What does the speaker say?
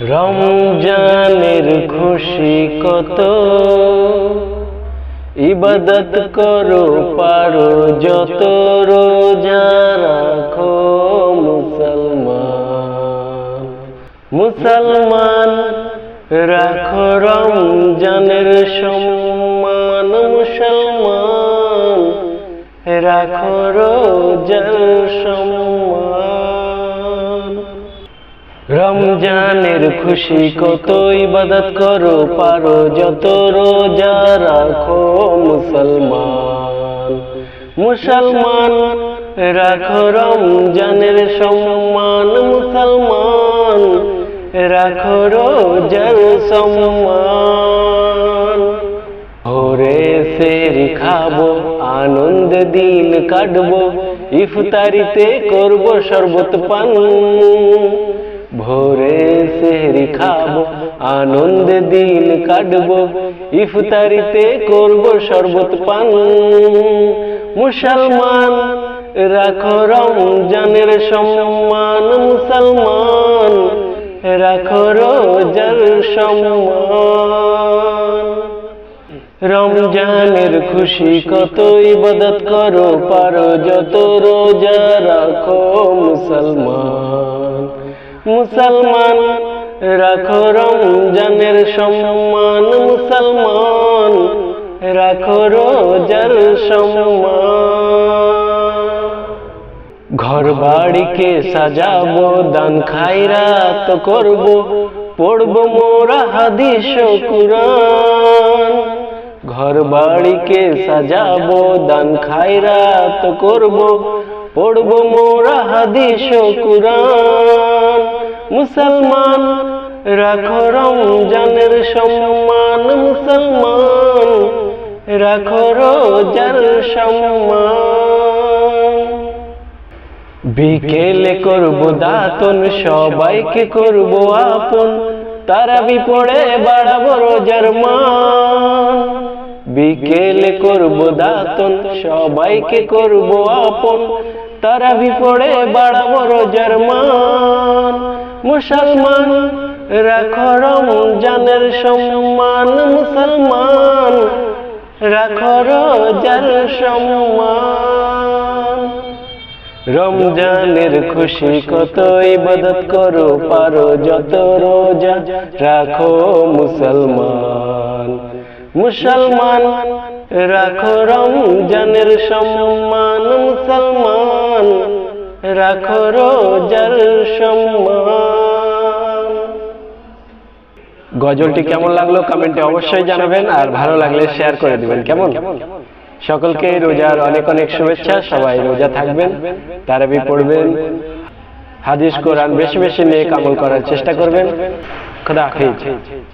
রমজানের খুশি কত? ইবাদত করো, পারো যত রোজা রাখো মুসলমান। মুসলমান, রাখো রমজানের সম্মান। মুসলমান, রাখো রোজার সম্মান। রমজানের খুশি কত ইবাদত করো পারো যত রোজা রাখো মুসলমান। মুসলমান, রাখো রমজানের সম্মান, মুসলমান, রাখো রোজার সম্মান। ভোরে সেরি খাব, আনন্দ দিন কাটবো, ইফতারিতে করব শরবত পান। ভোরে সেহরি খাব, আনন্দ দিন কাটবো, ইফতারিতে করব শরবত পান। মুসলমান, রাখো রমজানের সম্মান, মুসলমান, রাখো রোজার সম্মান। রমজানের খুশি কত ইবাদত করো, পারো যত রোজা রাখো মুসলমান। মুসলমান, রাখো রমজানের সম্মান, মুসলমান, রাখো রোজার সম্মান। ঘর বাড়িকে সাজাবো, দান খাইরাত করব, পড়ব মোরা হাদিস ও কুরআন। ঘর বাড়িকে সাজাবো, দান খাইরাত করব, পড়ব মোরা হাদিস ও কুরআন। মুসলমান, রাখো রমজানের সম্মান, মুসলমান, রাখো রোজার সম্মান। বিকেলে করব দাতন, সবাইকে করব আপন, তারা বিপড়ে বাড়াবো রোজার মান। বিকেলে করব দাতন, সবাইকে করব আপন, তারা বিপড়ে বাড়াবো রোজার মান। মুসলমান, রাখো রমজানের সম্মান, মুসলমান, রাখো রোজার সম্মান। রমজানের খুশি কত ইবাদত করো, পারো যত রোজা, রাখো মুসলমান। মুসলমান, রাখো রমজানের সম্মান, মুসলমান, রাখো রোজার সম্মান। গজলটি কেমন লাগল কমেন্টে অবশ্যই জানাবেন আর ভালো লাগলে শেয়ার করে দিবেন কেমন? সকলকে রোজার অনেক অনেক শুভেচ্ছা সবাই রোজা থাকবেন তারাবি পড়বেন হাদিস কোরআন বেশি বেশি নিয়ে কামল করার চেষ্টা করবেন। খোদা হাফিজ।